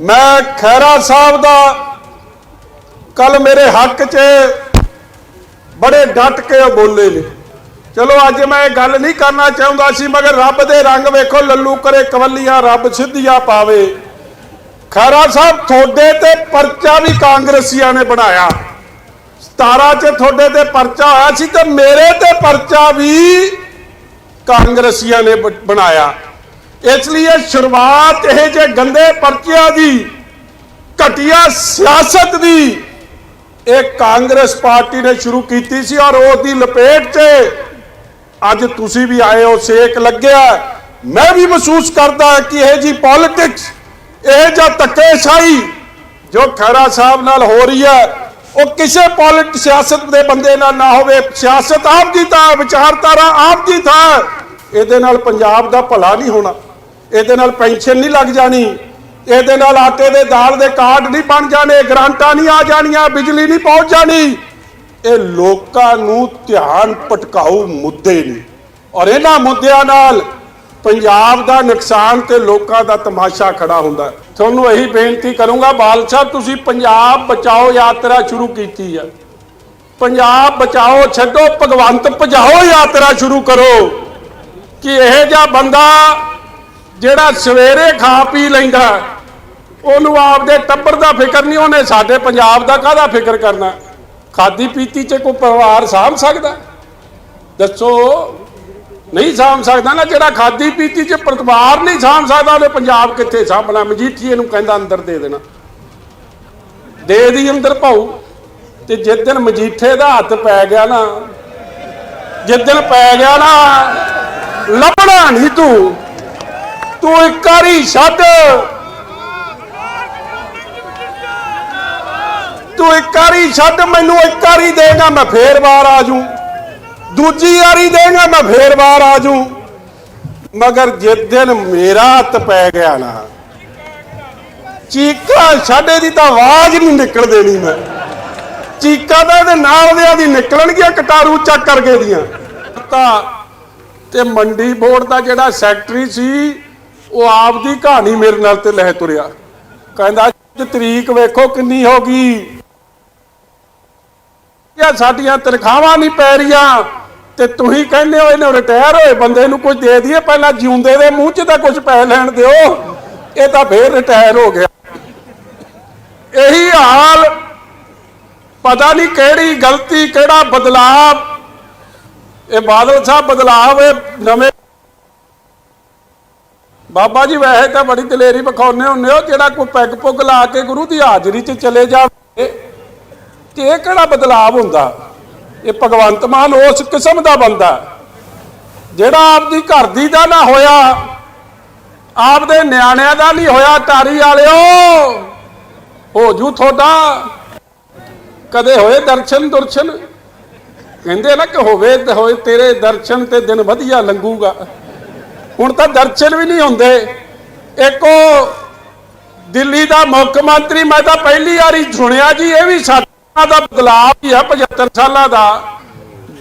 ਮੈਂ ਖੈਰਾ ਸਾਹਿਬ ਦਾ ਕੱਲ ਮੇਰੇ ਹੱਕ 'ਚ ਬੜੇ ਡਟ ਕੇ ਉਹ ਬੋਲੇ ਨੇ। ਚਲੋ ਅੱਜ ਮੈਂ ਇਹ ਗੱਲ ਨਹੀਂ ਕਰਨਾ ਚਾਹੁੰਦਾ ਸੀ, ਮਗਰ ਰੱਬ ਦੇ ਰੰਗ ਵੇਖੋ, ਲੱਲੂ ਕਰੇ ਕਵੱਲੀਆਂ, ਰੱਬ ਸਿੱਧੀਆਂ ਪਾਵੇ। ਖੈਰਾ ਸਾਹਿਬ, ਤੁਹਾਡੇ ਤੇ ਪਰਚਾ ਵੀ ਕਾਂਗਰਸੀਆਂ ਨੇ ਬਣਾਇਆ। 17 ਚ ਤੁਹਾਡੇ ਤੇ ਪਰਚਾ ਹੋਇਆ ਸੀ ਤੇ ਮੇਰੇ ਤੇ ਪਰਚਾ ਵੀ ਕਾਂਗਰਸੀਆਂ ਨੇ ਬਣਾਇਆ। ਇਸ ਲਈ ਇਹ ਸ਼ੁਰੂਆਤ ਇਹ ਜੇ ਗੰਦੇ ਪਰਚਿਆਂ ਦੀ, ਘਟੀਆ ਸਿਆਸਤ ਦੀ, ਇਹ ਕਾਂਗਰਸ ਪਾਰਟੀ ਨੇ ਸ਼ੁਰੂ ਕੀਤੀ ਸੀ ਔਰ ਉਹਦੀ ਲਪੇਟ 'ਚ ਅੱਜ ਤੁਸੀਂ ਵੀ ਆਏ ਹੋ, ਸੇਕ ਲੱਗਿਆ ਮੈਂ ਵੀ ਮਹਿਸੂਸ ਕਰਦਾ ਕਿ ਇਹ ਜੀ ਪੋਲਿਟਿਕਸ ਇਹ ਜਾਂ ਧੱਕੇਸ਼ਾਹੀ ਜੋ ਖੈਰਾ ਸਾਹਿਬ ਨਾਲ ਹੋ ਰਹੀ ਹੈ, ਉਹ ਕਿਸੇ ਪੋਲਿਟ ਸਿਆਸਤ ਦੇ ਬੰਦੇ ਨਾਲ ਨਾ ਹੋਵੇ। ਸਿਆਸਤ ਆਪ ਦੀ ਤਾਂ ਵਿਚਾਰਧਾਰਾ ਆਪ ਦੀ ਤਾਂ ਇਹਦੇ ਨਾਲ ਪੰਜਾਬ ਦਾ ਭਲਾ ਨਹੀਂ ਹੋਣਾ। ਇਹਦੇ ਨਾਲ ਪੈਨਸ਼ਨ ਨਹੀਂ ਲੱਗ ਜਾਣੀ। ਇਹਦੇ ਨਾਲ ਆਟੇ ਦੇ ਦਾਲ ਦੇ ਕਾਰਡ ਨਹੀਂ ਬਣ ਜਾਣੇ, ਗ੍ਰਾਂਟਾਂ ਨਹੀਂ ਆ ਜਾਣੀਆਂ, ਬਿਜਲੀ ਨਹੀਂ ਪਹੁੰਚ ਜਾਣੀ। ਇਹ ਲੋਕਾਂ ਨੂੰ ਧਿਆਨ ਭਟਕਾਊ ਮੁੱਦੇ ਨੇ। ਔਰ ਇਹਨਾਂ ਮੁੱਦਿਆਂ ਨਾਲ ਪੰਜਾਬ ਦਾ ਨੁਕਸਾਨ ਤੇ ਲੋਕਾਂ ਦਾ ਤਮਾਸ਼ਾ ਖੜਾ ਹੁੰਦਾ ਤੁਹਾਨੂੰ ਇਹੀ ਬੇਨਤੀ ਕਰੂੰਗਾ ਬਾਲ ਸਾਹਿਬ, ਤੁਸੀਂ ਪੰਜਾਬ ਬਚਾਓ ਯਾਤਰਾ ਸ਼ੁਰੂ ਕੀਤੀ ਹੈ ਪੰਜਾਬ ਬਚਾਓ, ਛੱਡੋ, ਭਗਵੰਤ ਭਜਾਓ ਯਾਤਰਾ ਸ਼ੁਰੂ ਕਰੋ। ਕਿ ਇਹ ਜਿਹਾ ਬੰਦਾ ਜਿਹੜਾ ਸਵੇਰੇ ਖਾ ਪੀ ਲੈਂਦਾ, ਉਹਨੂੰ ਆਪਦੇ ਟੱਬਰ ਦਾ ਫਿਕਰ ਨਹੀਂ, ਉਹਨੇ ਸਾਡੇ ਪੰਜਾਬ ਦਾ ਕਾਹਦਾ ਫਿਕਰ ਕਰਨਾ? ਖਾਦੀ ਪੀਤੀ 'ਚ ਕੋਈ ਪਰਿਵਾਰ ਸਾਂਭ ਸਕਦਾ? ਦੱਸੋ, ਨਹੀਂ ਸਾਂਭ ਸਕਦਾ ਨਾ, ਜਿਹੜਾ ਖਾਦੀ ਪੀਤੀ 'ਚ ਪਰਿਵਾਰ ਨਹੀਂ ਸਾਂਭ ਸਕਦਾ, ਉਹਨੇ ਪੰਜਾਬ ਕਿੱਥੇ ਸਾਂਭਣਾ? ਮਜੀਠੀਏ ਨੂੰ ਕਹਿੰਦਾ ਅੰਦਰ ਦੇ ਦੇਣਾ। ਦੇ ਦੀ ਅੰਦਰ ਭਾਊ ਤੇ ਜਿਸ ਦਿਨ ਮਜੀਠੇ ਦਾ ਹੱਥ ਪੈ ਗਿਆ ਨਾ, ਜਿਸ ਦਿਨ ਪੈ ਗਿਆ ਨਾ, ਲੱਭਣਾ ਨਹੀਂ ਤੂੰ। ਤੂੰ ਇੱਕ ਵਾਰੀ ਛੱਡ। ਤੂੰ ਇੱਕ ਛੱਡ, ਮੈਨੂੰ ਇੱਕ ਦੇਗਾ, ਮੈਂ ਫੇਰ ਬਾਹਰ ਆ ਜੂ ਦੂਜੀ ਵਾਰੀ ਦੇਗਾ, ਮੈਂ ਫੇਰ ਬਾਹਰ ਆ ਜੂ ਮਗਰ ਜਿਸ ਦਿਨ ਮੇਰਾ ਹੱਥ ਪੈ ਗਿਆ ਨਾ, ਚੀਕਾਂ ਛੱਡੇ ਦੀ ਤਾਂ ਆਵਾਜ਼ ਨਹੀਂ ਨਿਕਲ ਦੇਣੀ ਮੈਂ। ਚੀਕਾਂ ਤਾਂ ਇਹਦੇ ਨਾਲ ਦਿਆਂ ਦੀ ਨਿਕਲਣਗੀਆਂ, ਕਟਾਰੂ ਚੱਕ ਕਰਕੇ ਦੀਆਂ। ਤਾਂ ਤੇ ਮੰਡੀ ਬੋਰਡ ਦਾ ਜਿਹੜਾ ਸੈਕਟਰੀ ਸੀ ਉਹ ਆਪ ਦੀ ਕਹਾਣੀ ਮੇਰੇ ਨਾਲ ਤੇ ਲੈ ਤੁਰਿਆ। ਕਹਿੰਦਾ ਤਰੀਕ ਵੇਖੋ ਕਿੰਨੀ ਹੋ ਗਈ। ਯਾ ਸਾਡੀਆਂ ਤਨਖਾਹਾਂ ਨਹੀਂ ਪੈ ਰਹੀਆਂ। ਤੇ ਤੁਸੀਂ ਕਹਿੰਦੇ ਹੋ ਇਹਨੂੰ ਰਿਟਾਇਰ ਹੋਏ ਬੰਦੇ ਨੂੰ ਕੁਝ ਦੇ ਦਈਏ, ਪਹਿਲਾਂ ਜਿਉਂਦੇ ਦੇ ਮੂੰਹ 'ਚ ਤਾਂ ਕੁਝ ਪੈ ਲੈਣ ਦਿਓ। ਇਹ ਤਾਂ ਫੇਰ ਰਿਟਾਇਰ ਹੋ ਗਿਆ। ਇਹੀ ਹਾਲ, ਪਤਾ ਨਹੀਂ ਕਿਹੜੀ ਗਲਤੀ, ਕਿਹੜਾ ਬਦਲਾਵ ਇਹ ਬਾਦਲ ਸਾਹਿਬ ਬਦਲਾਵ ਇਹ ਨਵੇਂ ਬਾਬਾ ਜੀ ਵੈਸੇ ਤਾਂ ਬੜੀ ਦਲੇਰੀ ਵਿਖਾਉਂਦੇ ਹੁੰਦੇ ਹੋ, ਜਿਹੜਾ ਕੋਈ ਪੈਗ ਪੁੱਗ ਲਾ ਕੇ ਗੁਰੂ ਦੀ ਹਾਜ਼ਰੀ 'ਚ ਚਲੇ ਜਾਵੇ, ਤੇ ਇਹ ਕਿਹੜਾ ਬਦਲਾਵ ਹੁੰਦਾ? ਇਹ ਭਗਵੰਤ ਮਾਨ ਉਸ ਕਿਸਮ ਦਾ ਬੰਦਾ ਜਿਹੜਾ ਆਪਦੀ ਘਰ ਦੀ ਦਾ ਨਾ ਹੋਇਆ, ਆਪਦੇ ਨਿਆਣਿਆਂ ਦਾ ਨਹੀਂ ਹੋਇਆ ਟਾਰੀ ਵਾਲਿਓ! ਹੋ ਜੂ ਤੁਹਾਡਾ। ਕਦੇ ਹੋਏ ਦਰਸ਼ਨ ਦੁਰਸ਼ਨ? ਕਹਿੰਦੇ ਨਾ ਕਿ ਹੋਵੇ ਤੇ ਹੋਏ ਤੇਰੇ ਦਰਸ਼ਨ ਤੇ ਦਿਨ ਵਧੀਆ ਲੰਘੂਗਾ। ਹੁਣ ਤਾਂ ਦਰਸ਼ਨ ਵੀ ਨਹੀਂ ਹੁੰਦੇ। ਇੱਕੋ ਦਿੱਲੀ ਦਾ ਮੁੱਖ ਮੰਤਰੀ, ਮੈਂ ਤਾਂ ਪਹਿਲੀ ਵਾਰੀ ਸੁਣਿਆ ਜੀ, ਇਹ ਵੀ ਸਾਡਾ ਦਾ ਬਦਲਾਅ ਹੀ ਆ 75 ਸਾਲਾਂ ਦਾ।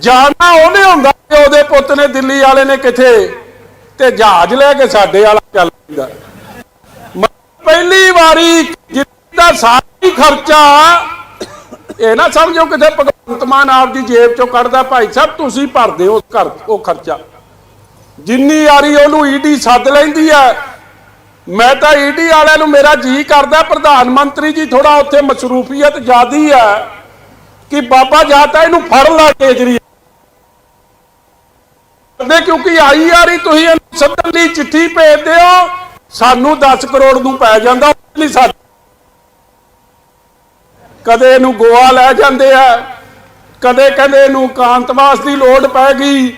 ਜਾਣਾ ਉਹਨੇ ਹੁੰਦਾ ਕਿ ਉਹਦੇ ਪੁੱਤ ਨੇ ਦਿੱਲੀ ਵਾਲੇ ਨੇ ਕਿਥੇ ਤੇ ਜਹਾਜ਼ ਲੈ ਕੇ ਸਾਡੇ ਵਾਲਾ ਚੱਲ ਪੈਂਦਾ। ਪਹਿਲੀ ਵਾਰੀ ਜਿੱਦਾ ਸਾਰੀ ਖਰਚਾ ਇਹ ਨਾ ਸਮਝੋ ਕਿਤੇ ਭਗਵੰਤ ਮਾਨ ਆਪ ਦੀ ਜੇਬ ਚੋਂ ਕੱਢਦਾ, ਭਾਈ ਸਾਹਿਬ ਤੁਸੀਂ ਭਰਦੇ ਹੋ ਉਸ ਘਰ, ਉਹ ਖਰਚਾ। ਜਿੰਨੀ ਯਾਰੀ ਉਹਨੂੰ ਈਡੀ ਸੱਦ ਲੈਂਦੀ ਆ ਮੈਂ ਤਾਂ ਈਡੀ ਵਾਲਿਆਂ ਨੂੰ ਮੇਰਾ ਜੀ ਕਰਦਾ, ਪ੍ਰਧਾਨ ਮੰਤਰੀ ਜੀ ਥੋੜਾ ਉੱਥੇ ਮਸਰੂਫੀਅਤ ਜ਼ਿਆਦੀ ਆ ਕਿ ਬਾਬਾ ਜਾਂ ਤਾਂ ਇਹਨੂੰ ਫੜ ਲਾ ਕੇਜਰੀ ਦੇ ਕਿਉਂਕਿ ਆਈ ਯਾਰੀ ਤੁਸੀਂ ਇਹਨੂੰ ਸੱਦਣ ਲਈ ਚਿੱਠੀ ਭੇਜਦੇ ਹੋ, ਸਾਨੂੰ 10 ਕਰੋੜ ਨੂੰ ਪੈ ਜਾਂਦਾ ਨਹੀਂ ਸਾਡੇ ਕਦੇ ਇਹਨੂੰ ਗੋਆ ਲੈ ਜਾਂਦੇ ਆ, ਕਦੇ ਕਹਿੰਦੇ ਇਹਨੂੰ ਕਾਂਤਵਾਸ ਦੀ ਲੋੜ ਪੈ ਗਈ,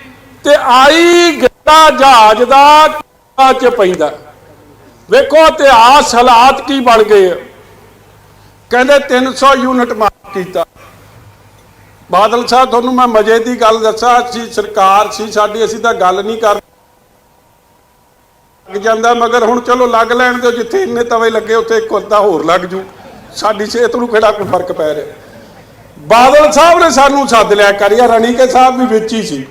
ਤੇ ਆਈ ਗੱਡਾ ਜਹਾਜ਼ ਦਾ ਚ ਪੈਂਦਾ। ਵੇਖੋ ਇਤਿਹਾਸ ਹਾਲਾਤ ਕੀ ਬਣ ਗਏ ਆ। ਕਹਿੰਦੇ 300 ਯੂਨਿਟ ਮਾਫ ਕੀਤਾ। ਬਾਦਲ ਸਾਹਿਬ, ਤੁਹਾਨੂੰ ਮੈਂ ਮਜੇ ਦੀ ਗੱਲ ਦੱਸਾਂ ਸੀ ਸਰਕਾਰ ਸੀ, ਸਾਡੀ ਅਸੀਂ ਤਾਂ ਗੱਲ ਨਹੀਂ ਕਰ ਲੱਗ ਜਾਂਦਾ, ਮਗਰ ਹੁਣ ਚਲੋ ਲੱਗ ਲੈਣ ਦਿਓ, ਜਿੱਥੇ ਇੰਨੇ ਤਵੇ ਲੱਗੇ, ਉੱਥੇ ਇੱਕ ਅੱਧਾ ਹੋਰ ਲੱਗ ਜੂ। ਸਾਡੀ ਸਿਹਤ ਨੂੰ ਕਿਹੜਾ ਕੋਈ ਫ਼ਰਕ ਪੈ ਰਿਹਾ। ਬਾਦਲ ਸਾਹਿਬ ਨੇ ਸਾਨੂੰ ਸੱਦ ਲਿਆ, ਕਰਿਆ ਰਣੀਕੇ ਸਾਹਿਬ ਵੀ ਵਿੱਚ ਹੀ ਸੀ।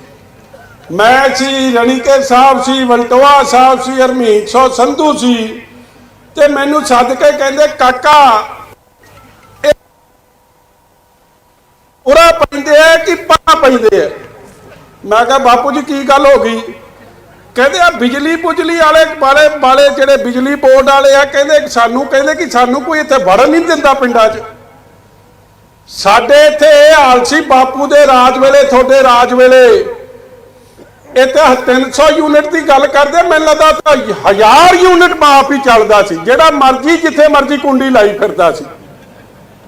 ਮੈਂ ਸੀ ਰਣੀਕੇ ਸਾਹਿਬ ਸੀ, ਵਲਟੋਆ ਸਾਹਿਬ ਸੀ, ਹਰਮੀਤ ਸੋ ਸੰਧੂ ਸੀ। ਤੇ ਮੈਨੂੰ ਸੱਦ ਕੇ ਕਹਿੰਦੇ, ਕਾਕਾ ਉਰਾ ਪੈਂਦੇ ਆ ਕਿ ਪਾ ਪੈਂਦੇ ਆ? ਮੈਂ ਕਿਹਾ, ਬਾਪੂ ਜੀ, ਕੀ ਗੱਲ ਹੋ ਗਈ? ਕਹਿੰਦੇ ਆ ਬਿਜਲੀ ਬੁਜਲੀ ਵਾਲੇ ਵਾਲੇ ਵਾਲੇ ਜਿਹੜੇ ਬਿਜਲੀ ਬੋਰਡ ਵਾਲੇ ਆ, ਕਹਿੰਦੇ ਸਾਨੂੰ, ਕਹਿੰਦੇ ਕਿ ਸਾਨੂੰ ਕੋਈ ਇੱਥੇ ਵੜਨ ਨਹੀਂ ਦਿੰਦਾ ਪਿੰਡਾਂ 'ਚ। ਸਾਡੇ ਇੱਥੇ ਇਹ ਹਾਲ ਸੀ, ਬਾਪੂ ਦੇ ਰਾਜ ਵੇਲੇ, ਤੁਹਾਡੇ ਰਾਜ ਵੇਲੇ। ਇੱਥੇ 300 ਯੂਨਿਟ ਦੀ ਗੱਲ ਕਰਦੇ ਮੈਨੂੰ ਲੱਗਦਾ ਤਾਂ ਹਜ਼ਾਰ ਯੂਨਿਟ ਮਾਫ ਹੀ ਚੱਲਦਾ ਸੀ, ਜਿਹੜਾ ਮਰਜ਼ੀ ਜਿੱਥੇ ਮਰਜ਼ੀ ਕੁੰਡੀ ਲਾਈ ਫਿਰਦਾ ਸੀ।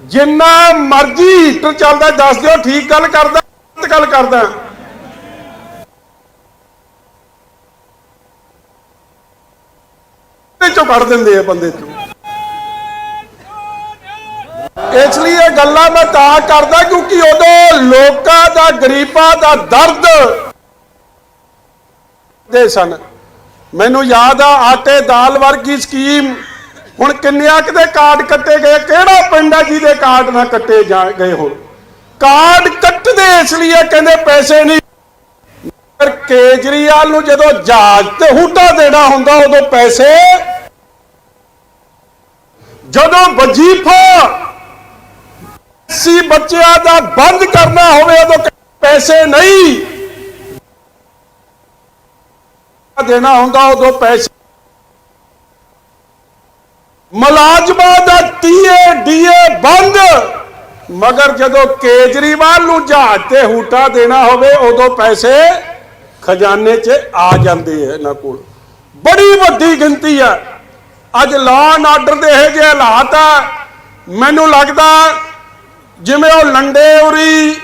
ਜਿੰਨਾ ਮਰਜ਼ੀ ਹੀਟਰ ਚੱਲਦਾ, ਦੱਸ ਦਿਓ, ਠੀਕ ਗੱਲ ਕਰਦਾ, ਗਲਤ ਗੱਲ ਕਰਦਾ। ਚੋਂ ਕੱਢ ਦਿੰਦੇ ਆ ਬੰਦੇ ਚੋਂ। ਇਸ ਲਈ ਇਹ ਗੱਲਾਂ ਮੈਂ ਤਾਂ ਕਰਦਾ, ਕਿਉਂਕਿ ਉਦੋਂ ਲੋਕਾਂ ਦਾ, ਗਰੀਬਾਂ ਦਾ ਦਰਦ ਦੇ ਸਨ। ਮੈਨੂੰ ਯਾਦ ਆ, ਆਟੇ ਦਾਲ ਵਰਗੀ ਸਕੀਮ। ਹੁਣ ਕਿੰਨਿਆਂ ਕਿਤੇ ਕਾਰਡ ਕੱਟੇ ਗਏ, ਕਿਹੜਾ ਪਿੰਡ ਆ ਜਿਹਦੇ ਕਾਰਡ ਨਾ ਕੱਟੇ ਜਾ ਗਏ ਹੋਣ? ਕਾਰਡ ਕੱਟਦੇ ਇਸ ਲਈ ਕਹਿੰਦੇ ਪੈਸੇ ਨਹੀਂ। ਪਰ ਕੇਜਰੀਵਾਲ ਨੂੰ ਜਦੋਂ ਜਹਾਜ਼ ਤੇ ਹੂਟਾ ਦੇਣਾ ਹੁੰਦਾ, ਉਦੋਂ ਪੈਸੇ। ਜਦੋਂ ਵਜੀਫਾ ਸੀ ਬੱਚਿਆਂ ਦਾ ਬੰਦ ਕਰਨਾ ਹੋਵੇ, ਉਦੋਂ ਪੈਸੇ ਨਹੀਂ। ਦੇਣਾ ਹੁੰਦਾ ਉਦੋਂ ਪੈਸੇ। ਮੁਲਾਜ਼ਮਾਂ ਦਾ ਟੀਏ ਡੀਏ ਬੰਦ। ਮਗਰ ਜਦੋਂ ਕੇਜਰੀਵਾਲ ਨੂੰ ਜਹਾਜ਼ ਤੇ ਹੂਟਾ ਦੇਣਾ ਹੋਵੇ, ਉਦੋਂ ਪੈਸੇ ਖਜ਼ਾਨੇ 'ਚ ਆ ਜਾਂਦੇ ਆ ਇਹਨਾਂ ਕੋਲ। ਬੜੀ ਵੱਡੀ ਗਿਣਤੀ ਆ। ਅੱਜ ਲਾਅ ਐਂਡ ਆਰਡਰ ਦੇ ਇਹ ਜਿਹੇ ਹਾਲਾਤ ਆ। ਮੈਨੂੰ ਲੱਗਦਾ ਜਿਵੇਂ ਉਹ ਲੰਡੇ ਉਰੀ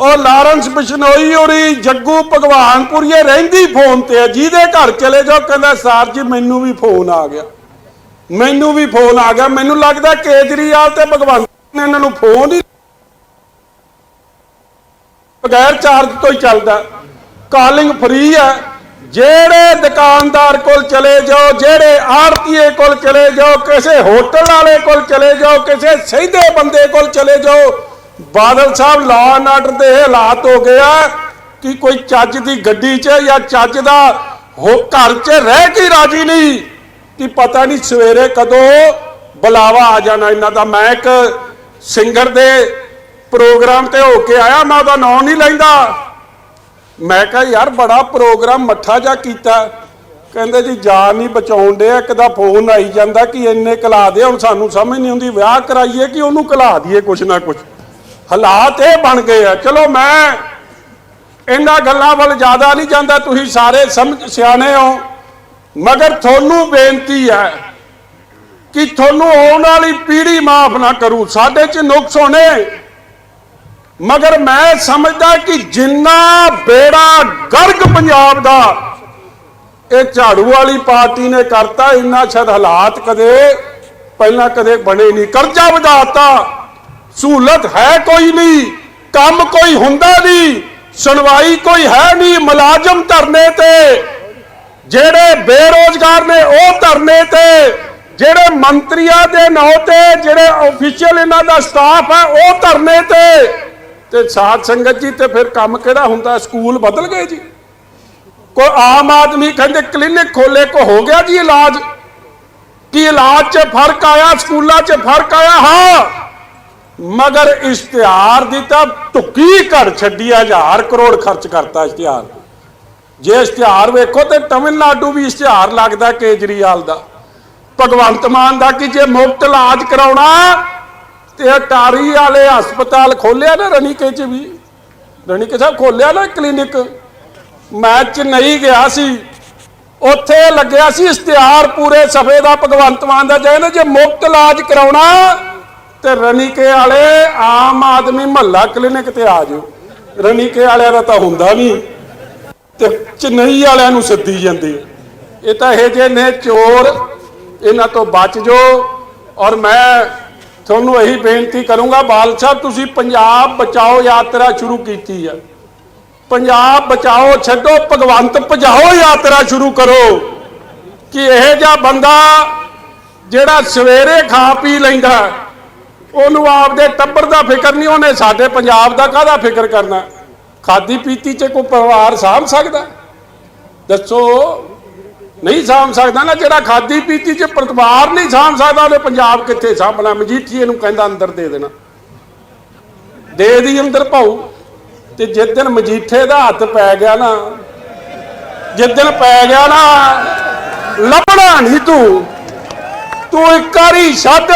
ਉਹ ਲਾਰੈਂਸ ਬਿਸ਼ਨੋਈ ਉਰੀ ਜੱਗੂ ਭਗਵਾਨਪੁਰੀਏ ਰਹਿੰਦੀ ਫੋਨ ਤੇ ਜਿਹਦੇ ਘਰ ਚਲੇ ਜਾਓ, ਕਹਿੰਦਾ, ਸਰ ਜੀ, ਮੈਨੂੰ ਵੀ ਫੋਨ ਆ ਗਿਆ। ਮੈਨੂੰ ਵੀ ਫੋਨ ਆ ਗਿਆ। ਮੈਨੂੰ ਲੱਗਦਾ ਕੇਜਰੀਵਾਲ ਤੇ ਭਗਵੰਤ ਨੇ ਇਹਨਾਂ ਨੂੰ ਫੋਨ ਹੀ ਬਗੈਰ ਚਾਰਜ ਤੋਂ ਹੀ ਚੱਲਦਾ। ਕਾਲਿੰਗ ਫ੍ਰੀ ਹੈ ਜਿਹੜੇ ਦੁਕਾਨਦਾਰ ਕੋਲ ਚਲੇ ਜਾਓ, ਜਿਹੜੇ ਆੜਤੀਏ ਕੋਲ ਚਲੇ ਜਾਓ, ਕਿਸੇ ਹੋਟਲ ਵਾਲੇ ਕੋਲ ਚਲੇ ਜਾਓ, ਕਿਸੇ ਸਹੀਦੇ ਬੰਦੇ ਕੋਲ ਚਲੇ ਜਾਓ ਬਾਦਲ ਸਾਹਿਬ ਲਾਅ ਐਂਡ ਆਰਡਰ ਦੇ ਇਹ ਹਾਲਾਤ ਹੋ ਗਏ ਆ ਕਿ ਕੋਈ ਚੱਜ ਦੀ ਗੱਡੀ 'ਚ ਜਾਂ ਚੱਜ ਦਾ ਹੋ ਘਰ 'ਚ ਰਹਿ ਕੇ ਰਾਜੀ ਨਹੀਂ ਕਿ ਪਤਾ ਨਹੀਂ ਸਵੇਰੇ ਕਦੋਂ ਬੁਲਾਵਾ ਆ ਜਾਣਾ ਇਹਨਾਂ ਦਾ। ਮੈਂ ਇੱਕ ਸਿੰਗਰ ਦੇ ਪ੍ਰੋਗਰਾਮ ਤੇ ਹੋ ਕੇ ਆਇਆ, ਮੈਂ ਉਹਦਾ ਨਾਂ ਨਹੀਂ ਲੈਂਦਾ। ਮੈਂ ਕਿਹਾ, ਯਾਰ, ਬੜਾ ਪ੍ਰੋਗਰਾਮ ਮੱਠਾ ਜਾ ਕੀਤਾ। ਕਹਿੰਦੇ, ਜੀ, ਜਾਨ ਨਹੀਂ ਬਚਾਉਣ ਦੇ ਇੱਕ ਦਾ ਫੋਨ ਆਈ ਜਾਂਦਾ ਕਿ ਇੰਨੇ ਕਲਾ ਦੇ, ਹੁਣ ਸਾਨੂੰ ਸਮਝ ਨਹੀਂ ਆਉਂਦੀ, ਵਿਆਹ ਕਰਾਈਏ ਕਿ ਉਹਨੂੰ ਕਲਾ ਦਈਏ ਕੁਛ ਨਾ ਕੁਛ? ਹਾਲਾਤ ਇਹ ਬਣ ਗਏ ਆ। ਚਲੋ ਮੈਂ ਇਹਨਾਂ ਗੱਲਾਂ ਵੱਲ ਜ਼ਿਆਦਾ ਨਹੀਂ ਜਾਂਦਾ, ਤੁਸੀਂ ਸਾਰੇ ਸਮਝ, ਸਿਆਣੇ ਹੋ। ਮਗਰ ਤੁਹਾਨੂੰ ਬੇਨਤੀ ਹੈ ਕਿ ਤੁਹਾਨੂੰ ਆਉਣ ਵਾਲੀ ਪੀੜ੍ਹੀ ਮਾਫ ਨਾ ਕਰੂ। ਸਾਡੇ 'ਚ ਨੁਕਸ ਹੋਣੇ। ਮਗਰ ਮੈਂ ਸਮਝਦਾ ਕਿ ਜਿੰਨਾ ਬੇੜਾ ਗਰਗ ਪੰਜਾਬ ਦਾ, ਇਹ ਝਾੜੂ ਵਾਲੀ ਪਾਰਟੀ ਨੇ ਕਰਤਾ, ਇੰਨਾ ਸ਼ਾਇਦ ਹਾਲਾਤ ਕਦੇ, ਪਹਿਲਾਂ ਕਦੇ ਬਣੇ ਨਹੀਂ। ਕਰਜ਼ਾ ਵਧਾਤਾ ਸਹੂਲਤ ਹੈ ਕੋਈ ਨਹੀਂ, ਕੰਮ ਕੋਈ ਹੁੰਦਾ ਨਹੀਂ, ਸੁਣਵਾਈ ਕੋਈ ਹੈ ਨਹੀਂ ਮੁਲਾਜ਼ਮ ਧਰਨੇ ਤੇ। ਜਿਹੜੇ ਬੇਰੋਜ਼ਗਾਰ ਨੇ ਉਹ ਧਰਨੇ ਤੇ, ਜਿਹੜੇ ਮੰਤਰੀਆਂ ਦੇ ਨਾਂ ਤੇ, ਜਿਹੜੇ ਅਫੀਸ਼ੀਅਲ ਇਹਨਾਂ ਦਾ ਸਟਾਫ ਹੈ, ਉਹ ਧਰਨੇ ਤੇ। ਤੇ ਸਾਧ ਸੰਗਤ ਜੀ, ਤੇ ਫਿਰ ਕੰਮ ਕਿਹੜਾ ਹੁੰਦਾ? ਸਕੂਲ ਬਦਲ ਗਏ ਜੀ। ਕੋਈ ਆਮ ਆਦਮੀ ਕਹਿੰਦੇ ਕਲੀਨਿਕ ਖੋਲੇ ਕੋ ਹੋ ਗਿਆ ਜੀ ਇਲਾਜ। ਕੀ ਇਲਾਜ 'ਚ ਫ਼ਰਕ ਆਇਆ, ਸਕੂਲਾਂ 'ਚ ਫ਼ਰਕ ਆਇਆ? ਹਾਂ। ਮਗਰ ਇਸ਼ਤਿਹਾਰ ਦੀ ਤਾਂ ਟੁੱਕੀ ਘੜ ਛੱਡੀ ਆ, ਹਜ਼ਾਰ ਕਰੋੜ ਖਰਚ ਕਰਤਾ ਇਸ਼ਤਿਹਾਰ। ਜੇ ਇਸ਼ਤਿਹਾਰ ਵੇਖੋ ਤੇ ਤਮਿਲਨਾਡੂ ਵੀ ਇਸ਼ਤਿਹਾਰ ਲੱਗਦਾ ਕੇਜਰੀਵਾਲ ਦਾ। ਭਗਵੰਤ ਮਾਨ ਦਾ ਕਿ ਜੇ ਮੁਫਤ ਇਲਾਜ ਕਰਾਉਣਾ ਤੇ ਅਟਾਰੀ ਵਾਲੇ ਹਸਪਤਾਲ ਖੋਲਿਆ ਨਾ ਰਣੀਕੇ ਚ ਵੀ। ਰਣੀਕੇ ਸਾਹਿਬ ਖੋਲਿਆ ਨਾ ਕਲੀਨਿਕ। ਮੈਂ ਚੇਨਈ ਗਿਆ ਸੀ। ਉੱਥੇ ਲੱਗਿਆ ਸੀ ਇਸ਼ਤਿਹਾਰ ਪੂਰੇ ਸਫੇ ਦਾ ਭਗਵੰਤ ਮਾਨ ਦਾ ਕਹਿੰਦੇ ਜੇ ਮੁਫਤ ਇਲਾਜ ਕਰਾਉਣਾ ਤੇ ਰਣੀਕੇ ਵਾਲੇ ਆਮ ਆਦਮੀ ਮਹੱਲਾ ਕਲੀਨਿਕ ਤੇ ਆ ਜਾਓ। ਰਣੀਕੇ ਵਾਲਿਆਂ ਦਾ ਤਾਂ ਹੁੰਦਾ ਨਹੀਂ ਤੇ ਚੇਨਈ ਵਾਲਿਆਂ ਨੂੰ ਸੱਦੀ ਜਾਂਦੇ। ਇਹ ਤਾਂ ਇਹ ਜੇ ਨੇ ਚੋਰ, ਇਹਨਾਂ ਤੋਂ ਬਚ ਜੋ ਔਰ ਮੈਂ ਤੁਹਾਨੂੰ ਇਹੀ ਬੇਨਤੀ ਕਰੂੰਗਾ ਬਾਲ ਸਾਹਿਬ, ਤੁਸੀਂ ਪੰਜਾਬ ਬਚਾਓ ਯਾਤਰਾ ਸ਼ੁਰੂ ਕੀਤੀ ਆ। ਪੰਜਾਬ ਬਚਾਓ ਛੱਡੋ, ਭਗਵੰਤ ਭਜਾਓ ਯਾਤਰਾ ਸ਼ੁਰੂ ਕਰੋ। ਕਿ ਇਹ ਜਿਹਾ ਬੰਦਾ ਜਿਹੜਾ ਸਵੇਰੇ ਖਾ ਪੀ ਲੈਂਦਾ ਉਹਨੂੰ ਆਪਦੇ ਟੱਬਰ ਦਾ ਫਿਕਰ ਨਹੀਂ, ਉਹਨੇ ਸਾਡੇ ਪੰਜਾਬ ਦਾ ਕਾਹਦਾ ਫਿਕਰ ਕਰਨਾ? ਖਾਦੀ ਪੀਤੀ 'ਚ ਕੋਈ ਪਰਿਵਾਰ ਸਾਂਭ ਸਕਦਾ? ਦੱਸੋ, ਨਹੀਂ ਸਾਂਭ ਸਕਦਾ ਨਾ, ਜਿਹੜਾ ਖਾਦੀ ਪੀਤੀ ਚ ਪਰਿਵਾਰ ਨਹੀਂ ਸਾਂਭ ਸਕਦਾ, ਉਹਨੇ ਪੰਜਾਬ ਕਿੱਥੇ ਸਾਂਭਣਾ? ਮਜੀਠੀਏ ਨੂੰ ਕਹਿੰਦਾ ਅੰਦਰ ਦੇ ਦੇਣਾ। ਦੇ ਦੀ ਅੰਦਰ ਭਾਊ। ਤੇ ਜਿਸ ਦਿਨ ਮਜੀਠੇ ਦਾ ਹੱਥ ਪੈ ਗਿਆ ਨਾ, ਜਿਸ ਦਿਨ ਪੈ ਗਿਆ ਨਾ, ਲੱਭਣਾ ਨਹੀਂ ਤੂੰ। ਤੂੰ ਇੱਕ ਵਾਰੀ ਛੱਡ।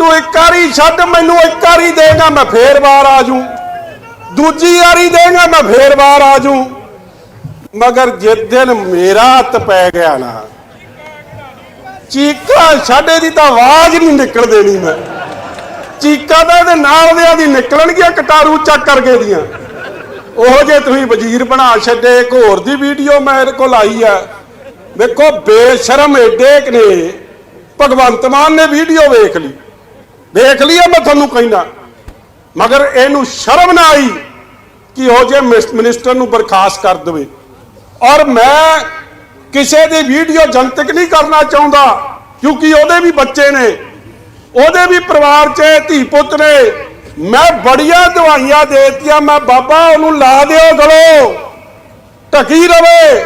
ਤੂੰ ਇੱਕ ਵਾਰੀ ਛੱਡ, ਮੈਨੂੰ ਇੱਕ ਵਾਰੀ ਦੇਗਾ, ਮੈਂ ਫੇਰ ਵਾਰ ਆ ਜੂ ਦੂਜੀ ਵਾਰੀ ਦੇਗਾ, ਮੈਂ ਫੇਰ ਵਾਰ ਆ ਜੂ ਮਗਰ ਜਿਸ ਦਿਨ ਮੇਰਾ ਹੱਥ ਪੈ ਗਿਆ ਨਾ, ਚੀਕਾਂ ਛਾੜੇ ਦੀ ਤਾਂ ਆਵਾਜ਼ ਨਹੀਂ ਨਿਕਲ ਦੇਣੀ ਮੈਂ। ਚੀਕਾਂ ਤਾਂ ਇਹਦੇ ਨਾਲ ਦਿਆਂ ਦੀ ਨਿਕਲਣਗੀਆਂ, ਕਟਾਰੂ ਚੱਕ ਕਰਕੇ ਦੀਆਂ। ਉਹ ਜੇ ਤੁਸੀਂ ਵਜ਼ੀਰ ਬਣਾ ਛੱਡੇ, ਇੱਕ ਹੋਰ ਦੀ ਵੀਡੀਓ ਮੇਰੇ ਕੋਲ ਆਈ ਆ। ਵੇਖੋ ਬੇਸ਼ਰਮ ਏਡੇ ਨੇ। ਭਗਵੰਤ ਮਾਨ ਨੇ ਵੀਡੀਓ ਵੇਖ ਲਈ। ਦੇਖ ਲਈ ਮੈਂ ਤੁਹਾਨੂੰ ਕਹਿੰਦਾ। ਮਗਰ ਇਹਨੂੰ ਸ਼ਰਮ ਨਾ ਆਈ ਕਿ ਉਹ ਜੇ ਮਿਸ- ਮਿਨਿਸਟਰ ਨੂੰ ਬਰਖਾਸਤ ਕਰ ਦੇਵੇ। ਔਰ ਮੈਂ ਕਿਸੇ ਦੀ ਵੀਡੀਓ ਜਨਤਕ ਨਹੀਂ ਕਰਨਾ ਚਾਹੁੰਦਾ, ਕਿਉਂਕਿ ਉਹਦੇ ਵੀ ਬੱਚੇ ਨੇ। ਉਹਦੇ ਵੀ ਪਰਿਵਾਰ 'ਚ ਧੀ ਪੁੱਤ ਨੇ। ਮੈਂ ਬੜੀਆਂ ਦਵਾਈਆਂ ਦੇਤੀਆਂ, ਮੈਂ ਬਾਬਾ ਉਹਨੂੰ ਲਾ ਦਿਓ ਗਲੋ। ਢਕੀ ਰਵੇ।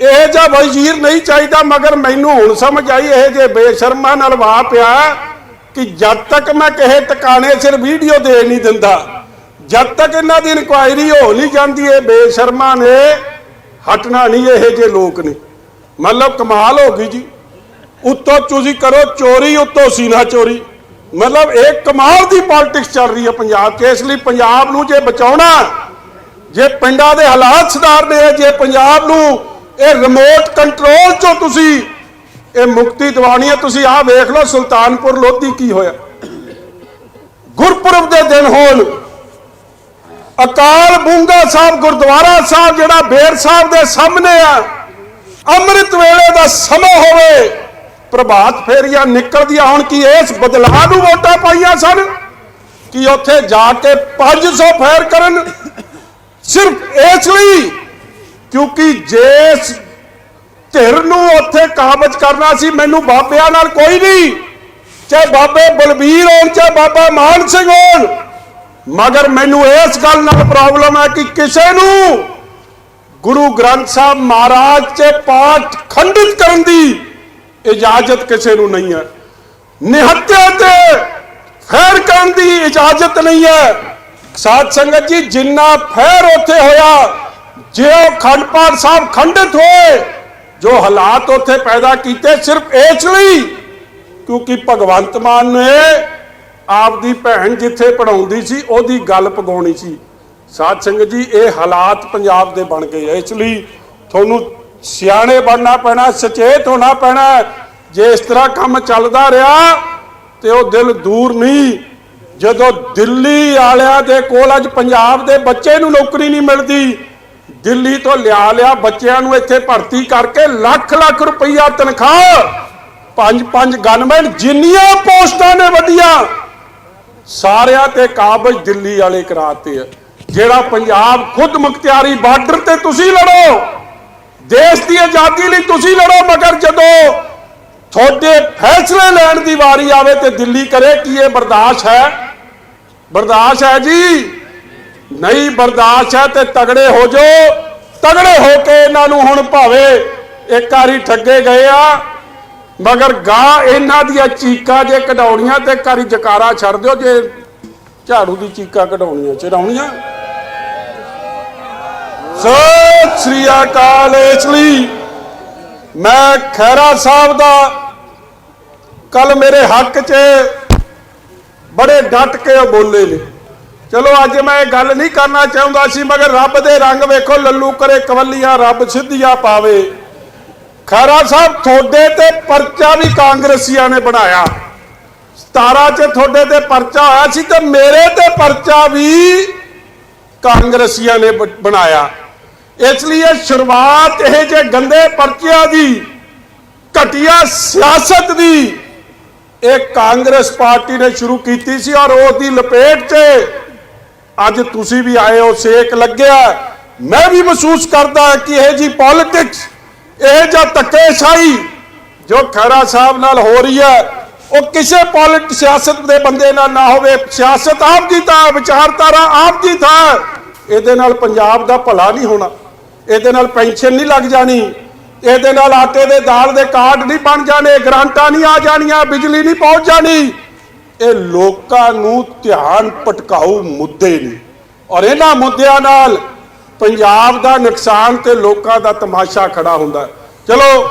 ਇਹ ਜਿਹਾ ਵਜ਼ੀਰ ਨਹੀਂ ਚਾਹੀਦਾ, ਮਗਰ ਮੈਨੂੰ ਹੁਣ ਸਮਝ ਆਈ, ਇਹ ਜੇ ਬੇਸ਼ਰਮਾਂ ਨਾਲ ਵਾਹ ਪਿਆ ਕਿ ਜਦ ਤੱਕ ਮੈਂ ਕਿਸੇ ਟਿਕਾਣੇ ਸਿਰ ਵੀਡੀਓ ਦੇ ਨਹੀਂ ਦਿੰਦਾ, ਜਦ ਤੱਕ ਇਹਨਾਂ ਦੀ ਇਨਕੁਆਇਰੀ ਹੋ ਨਹੀਂ ਜਾਂਦੀ, ਇਹ ਬੇਸ਼ਰਮਾ ਨੇ, ਹਟਣਾ ਨਹੀਂ ਇਹ ਜੇ ਲੋਕ ਨੇ। ਮਤਲਬ ਕਮਾਲ ਹੋ ਗਈ ਜੀ। ਉੱਤੋਂ ਤੁਸੀਂ ਕਰੋ ਚੋਰੀ, ਉੱਤੋਂ ਸੀਨਾ ਚੋਰੀ। ਮਤਲਬ ਇਹ ਕਮਾਲ ਦੀ ਪੋਲਿਟਿਕਸ ਚੱਲ ਰਹੀ ਹੈ ਪੰਜਾਬ 'ਚ। ਇਸ ਲਈ ਪੰਜਾਬ ਨੂੰ ਜੇ ਬਚਾਉਣਾ, ਜੇ ਪਿੰਡਾਂ ਦੇ ਹਾਲਾਤ ਸੁਧਾਰਨੇ ਆ, ਜੇ ਪੰਜਾਬ ਨੂੰ ਇਹ ਰਿਮੋਟ ਕੰਟਰੋਲ ਚੋਂ ਤੁਸੀਂ ਇਹ ਮੁਕਤੀ ਦਿਵਾਣੀ ਹੈ। ਤੁਸੀਂ ਆਹ ਵੇਖ ਲਓ ਸੁਲਤਾਨਪੁਰ ਲੋਧੀ ਕੀ ਹੋਇਆ। ਗੁਰਪੁਰਬ ਦੇ ਦਿਨ ਹੋਣ, ਅਕਾਲ ਬੂੰਗਾ ਸਾਹਿਬ ਗੁਰਦੁਆਰਾ ਸਾਹਿਬ ਜਿਹੜਾ ਬੇਰ ਸਾਹਿਬ ਦੇ ਸਾਹਮਣੇ ਆ, ਅੰਮ੍ਰਿਤ ਵੇਲੇ ਦਾ ਸਮਾਂ ਹੋਵੇ, ਪ੍ਰਭਾਤ ਫੇਰੀਆਂ ਨਿਕਲਦੀਆਂ ਹੁਣ ਕੀ ਇਸ ਬਦਲਾਅ ਨੂੰ ਵੋਟਾਂ ਪਾਈਆਂ ਸਨ ਕਿ ਉੱਥੇ ਜਾ ਕੇ 500 ਫੇਰ ਕਰਨ। ਸਿਰਫ ਇਸ ਲਈ ਕਿਉਂਕਿ ਜੇ ਧਿਰ ਨੂੰ ਉੱਥੇ ਕਾਬਜ ਕਰਨਾ ਸੀ, ਮੈਨੂੰ ਬਾਬਿਆਂ ਨਾਲ ਕੋਈ ਨਹੀਂ। ਚਾਹੇ ਬਾਬੇ ਬਲਬੀਰ ਹੋਣ, ਚਾਹੇ ਬਾਬਾ ਮਾਨ ਸਿੰਘ ਹੋਣ। ਮਗਰ ਮੈਨੂੰ ਇਸ ਗੱਲ ਨਾਲ ਪ੍ਰੋਬਲਮ ਹੈ ਕਿ ਕਿਸੇ ਨੂੰ ਗੁਰੂ ਗ੍ਰੰਥ ਸਾਹਿਬ ਮਹਾਰਾਜ ਤੇ ਪਾਠ ਖੰਡਿਤ ਕਰਨ ਦੀ ਇਜਾਜ਼ਤ ਕਿਸੇ ਨੂੰ ਨਹੀਂ ਹੈ। ਨਿਹੱਤਿਆ ਤੇ ਫੇਰ ਕਰਨ ਦੀ ਇਜਾਜ਼ਤ ਨਹੀਂ ਹੈ। ਸਾਧ ਸੰਗਤ ਜੀ, ਜਿੰਨਾ ਫੇਰ ਉੱਥੇ ਹੋਇਆ ਜੇ ਉਹ ਖੰਡ ਪਾਠ ਸਾਹਿਬ ਖੰਡਿਤ ਹੋਏ ਜੋ ਹਾਲਾਤ ਉੱਥੇ ਪੈਦਾ ਕੀਤੇ ਸਿਰਫ ਇਸ ਲਈ, ਕਿਉਂਕਿ ਭਗਵੰਤ ਮਾਨ ਨੇ ਆਪਦੀ ਭੈਣ ਜਿੱਥੇ ਪੜਾਉਂਦੀ ਸੀ, ਉਹਦੀ ਗੱਲ ਪਗਾਉਣੀ ਸੀ। ਸਾਧ ਸੰਗਤ ਜੀ, ਇਹ ਹਾਲਾਤ ਪੰਜਾਬ ਦੇ ਬਣ ਗਏ ਇਸ ਲਈ ਤੁਹਾਨੂੰ ਸਿਆਣੇ ਬਣਨਾ ਪੈਣਾ, ਸੁਚੇਤ ਹੋਣਾ ਪੈਣਾ ਜੇ ਇਸ ਤਰ੍ਹਾਂ ਕੰਮ ਚੱਲਦਾ ਰਿਹਾ, ਤੇ ਉਹ ਦਿਲ ਦੂਰ ਨਹੀਂ। ਜਦੋਂ ਦਿੱਲੀ ਵਾਲਿਆਂ ਦੇ ਕੋਲ ਅੱਜ ਪੰਜਾਬ ਦੇ ਬੱਚੇ ਨੂੰ ਨੌਕਰੀ ਨਹੀਂ ਮਿਲਦੀ ਦਿੱਲੀ ਤੋਂ ਲਿਆ ਲਿਆ ਬੱਚਿਆਂ ਨੂੰ ਇੱਥੇ ਭਰਤੀ ਕਰਕੇ ਲੱਖ ਲੱਖ ਰੁਪਈਆ ਤਨਖਾਹ। ਪੰਜ ਪੰਜ ਗਨਮੈਨ ਜਿੰਨੀਆਂ ਪੋਸਟਾਂ ਨੇ ਵੱਡੀਆਂ ਸਾਰਿਆਂ ਤੇ ਕਾਬਜ ਦਿੱਲੀ ਵਾਲੇ ਕਰਾਤੇ ਆ। ਜਿਹੜਾ ਪੰਜਾਬ ਖੁਦ ਮੁਖਤਿਆਰੀ ਬਾਰਡਰ ਤੇ ਤੁਸੀਂ ਲੜੋ, ਦੇਸ਼ ਦੀ ਆਜ਼ਾਦੀ ਲਈ ਤੁਸੀਂ ਲੜੋ, ਮਗਰ ਜਦੋਂ ਤੁਹਾਡੇ ਫੈਸਲੇ ਲੈਣ ਦੀ ਵਾਰੀ ਆਵੇ ਤੇ ਦਿੱਲੀ ਕਰੇ, ਕੀ ਇਹ ਬਰਦਾਸ਼ਤ ਹੈ? ਬਰਦਾਸ਼ਤ ਹੈ ਜੀ। ਨਹੀਂ ਬਰਦਾਸ਼ਤ ਹੈ ਤੇ ਤਗੜੇ ਹੋ ਜਾਓ। ਤਗੜੇ ਹੋ ਕੇ ਇਹਨਾਂ ਨੂੰ ਹੁਣ ਭਾਵੇਂ ਇੱਕ ਵਾਰੀ ਠੱਗੇ ਗਏ ਆ, ਮਗਰ ਗਾ ਇਹਨਾਂ ਦੀਆਂ ਚੀਕਾਂ ਜੇ ਕਢਾਉਣੀਆਂ ਤੇ ਕਾਰੀ ਜਕਾਰਾ ਛੱਡ ਦਿਓ ਜੇ ਝਾੜੂ ਦੀ ਚੀਕਾਂ ਕਢਾਉਣੀਆਂ, ਚਰਾਉਣੀਆਂ। ਸਤਿ ਸ੍ਰੀ ਅਕਾਲ ਇਸ ਲਈ ਮੈਂ ਖੈਰਾ ਸਾਹਿਬ ਦਾ ਕੱਲ ਮੇਰੇ ਹੱਕ 'ਚ ਬੜੇ ਡਟ ਕੇ ਉਹ ਬੋਲੇ ਨੇ। ਚਲੋ ਅੱਜ ਮੈਂ ਇਹ ਗੱਲ ਨਹੀਂ ਕਰਨਾ ਚਾਹੁੰਦਾ ਸੀ, ਮਗਰ ਰੱਬ ਦੇ ਰੰਗ ਵੇਖੋ, ਲੱਲੂ ਕਰੇ ਕਵੱਲੀਆਂ, ਰੱਬ ਸਿੱਧੀਆਂ ਪਾਵੇ। ਖੈਰਾ ਸਾਹਿਬ, ਤੁਹਾਡੇ ਤੇ ਪਰਚਾ ਵੀ ਕਾਂਗਰਸੀਆਂ ਨੇ ਬਣਾਇਆ। 17 ਚ ਤੁਹਾਡੇ ਤੇ ਪਰਚਾ ਹੋਇਆ ਸੀ ਤੇ ਮੇਰੇ ਤੇ ਪਰਚਾ ਵੀ ਕਾਂਗਰਸੀਆਂ ਨੇ ਬਣਾਇਆ। ਇਸ ਲਈ ਸ਼ੁਰੂਆਤ ਇਹ ਜੇ ਗੰਦੇ ਪਰਚਿਆਂ ਦੀ, ਘਟੀਆ ਸਿਆਸਤ ਦੀ, ਇਹ ਕਾਂਗਰਸ ਪਾਰਟੀ ਨੇ ਸ਼ੁਰੂ ਕੀਤੀ ਸੀ ਔਰ ਉਸ ਦੀ ਲਪੇਟ 'ਚ ਅੱਜ ਤੁਸੀਂ ਵੀ ਆਏ ਹੋ, ਸੇਕ ਲੱਗਿਆ ਮੈਂ ਵੀ ਮਹਿਸੂਸ ਕਰਦਾ ਕਿ ਇਹ ਜੀ ਪੋਲਿਟਿਕਸ ਇਹ ਜਾਂ ਧੱਕੇਸ਼ਾਹੀ ਜੋ ਖੈਰਾ ਸਾਹਿਬ ਨਾਲ ਹੋ ਰਹੀ ਹੈ, ਉਹ ਕਿਸੇ ਪੋਲਿਟ ਸਿਆਸਤ ਦੇ ਬੰਦੇ ਨਾਲ ਨਾ ਹੋਵੇ। ਸਿਆਸਤ ਆਪ ਦੀ ਤਾਂ ਵਿਚਾਰਧਾਰਾ ਆਪ ਦੀ ਥਾਂ। ਇਹਦੇ ਨਾਲ ਪੰਜਾਬ ਦਾ ਭਲਾ ਨਹੀਂ ਹੋਣਾ। ਇਹਦੇ ਨਾਲ ਪੈਨਸ਼ਨ ਨਹੀਂ ਲੱਗ ਜਾਣੀ। ਇਹਦੇ ਨਾਲ ਆਟੇ ਦੇ ਦਾਲ ਦੇ ਕਾਰਡ ਨਹੀਂ ਬਣ ਜਾਣੇ, ਗ੍ਰਾਂਟਾਂ ਨਹੀਂ ਆ ਜਾਣੀਆਂ, ਬਿਜਲੀ ਨਹੀਂ ਪਹੁੰਚ ਜਾਣੀ। ਇਹ ਲੋਕਾਂ ਨੂੰ ਧਿਆਨ ਭਟਕਾਊ ਮੁੱਦੇ ਨੇ। ਔਰ ਇਹਨਾਂ ਮੁੱਦਿਆਂ ਨਾਲ ਪੰਜਾਬ ਦਾ ਨੁਕਸਾਨ ਤੇ ਲੋਕਾਂ ਦਾ ਤਮਾਸ਼ਾ ਖੜਾ ਹੁੰਦਾ ਚਲੋ,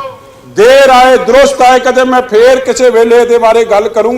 ਦੇਰ ਆਏ, ਦਰੁਸਤ ਆਏ, ਕਦੇ ਮੈਂ ਫੇਰ ਕਿਸੇ ਵੇਲੇ ਇਹਦੇ ਬਾਰੇ ਗੱਲ ਕਰੂੰਗਾ।